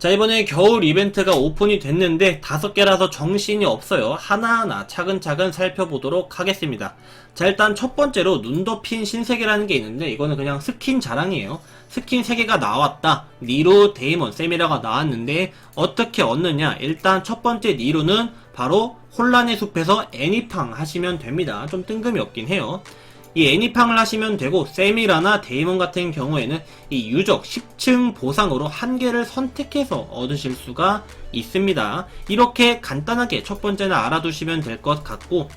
자, 이번에 겨울 이벤트가 오픈이 됐는데 다섯 개라서 정신이 없어요. 하나하나 차근차근 살펴보도록 하겠습니다. 자, 일단 첫 번째로 눈 덮인 신세계라는 게 있는데 이거는 그냥 스킨 자랑이에요. 스킨 3개가 나왔다. 니로, 데이먼, 세미라가 나왔는데 어떻게 얻느냐? 일단 첫 번째 니로는 바로 혼란의 숲에서 애니팡 하시면 됩니다. 좀 뜬금이 없긴 해요. 이 애니팡을 하시면 되고 세미라나 데이먼 같은 경우에는 이 유적 10층 보상으로 한 개를 선택해서 얻으실 수가 있습니다. 이렇게 간단하게 첫 번째는 알아두시면 될 것 같고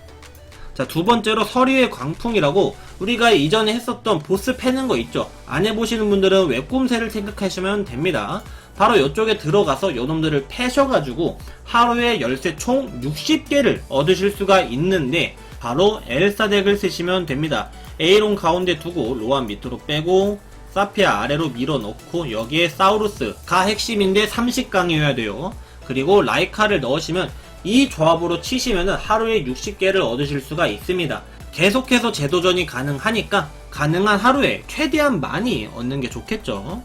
자, 두 번째로 서리의 광풍이라고 우리가 이전에 했었던 보스 패는 거 있죠. 안 해보시는 분들은 웹꿈새를 생각하시면 됩니다. 바로 이쪽에 들어가서 요놈들을 패셔가지고 하루에 열쇠 총 60개를 얻으실 수가 있는데 바로 엘사 덱을 쓰시면 됩니다. 에이론 가운데 두고 로안 밑으로 빼고 사피아 아래로 밀어넣고 여기에 사우루스가 핵심인데 30강이어야 돼요. 그리고 라이카를 넣으시면 이 조합으로 치시면은 하루에 60개를 얻으실 수가 있습니다. 계속해서 재도전이 가능하니까 가능한 하루에 최대한 많이 얻는 게 좋겠죠.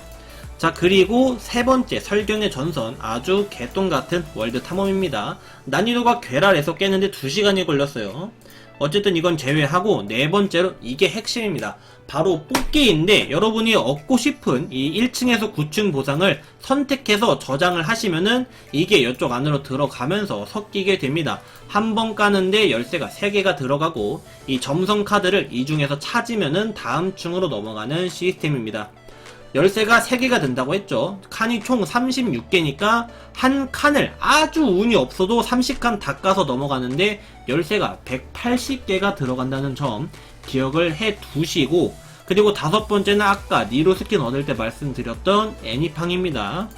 자 그리고 세 번째 설경의 전선 아주 개똥 같은 월드 탐험입니다. 난이도가 괴랄해서 깨는데 2시간이 걸렸어요. 어쨌든 이건 제외하고 네 번째로 이게 핵심입니다. 바로 뽑기인데 여러분이 얻고 싶은 이 1층에서 9층 보상을 선택해서 저장을 하시면은 이게 이쪽 안으로 들어가면서 섞이게 됩니다. 한 번 까는데 열쇠가 3개가 들어가고 이 점성 카드를 이 중에서 찾으면은 다음 층으로 넘어가는 시스템입니다. 열쇠가 3개가 된다고 했죠. 칸이 총 36개니까 한 칸을 아주 운이 없어도 30칸 다 까서 넘어가는데 열쇠가 180개가 들어간다는 점 기억을 해 두시고 그리고 다섯 번째는 아까 니로 스킨 얻을 때 말씀드렸던 애니팡입니다.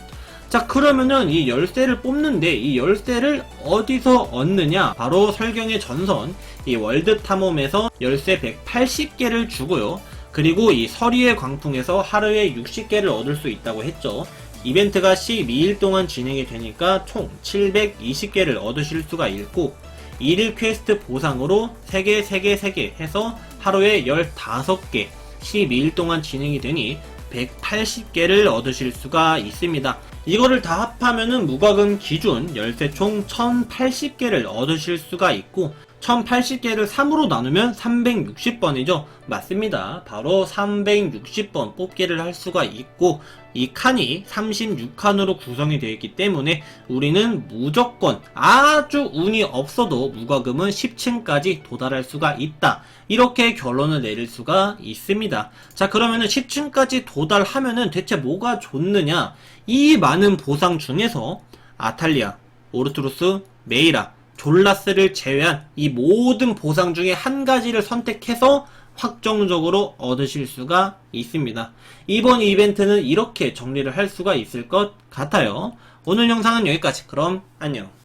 자 그러면은 이 열쇠를 뽑는데 이 열쇠를 어디서 얻느냐 바로 설경의 전선 이 월드 탐험에서 열쇠 180개를 주고요 그리고 이 서리의 광풍에서 하루에 60개를 얻을 수 있다고 했죠 이벤트가 12일 동안 진행이 되니까 총 720개를 얻으실 수가 있고 1일 퀘스트 보상으로 3개 3개 3개 해서 하루에 15개 12일 동안 진행이 되니 180개를 얻으실 수가 있습니다. 이거를 다 합하면은 무과금 기준 열쇠 총 1080개를 얻으실 수가 있고 1080개를 3으로 나누면 360번이죠. 맞습니다. 바로 360번 뽑기를 할 수가 있고 이 칸이 36칸으로 구성이 되어 있기 때문에 우리는 무조건 아주 운이 없어도 무과금은 10층까지 도달할 수가 있다. 이렇게 결론을 내릴 수가 있습니다. 자 그러면은 10층까지 도달하면은 대체 뭐가 좋느냐? 이 많은 보상 중에서 아탈리아, 오르투루스, 메이라, 졸라스를 제외한 이 모든 보상 중에 한 가지를 선택해서 확정적으로 얻으실 수가 있습니다. 이번 이벤트는 이렇게 정리를 할 수가 있을 것 같아요. 오늘 영상은 여기까지. 그럼 안녕.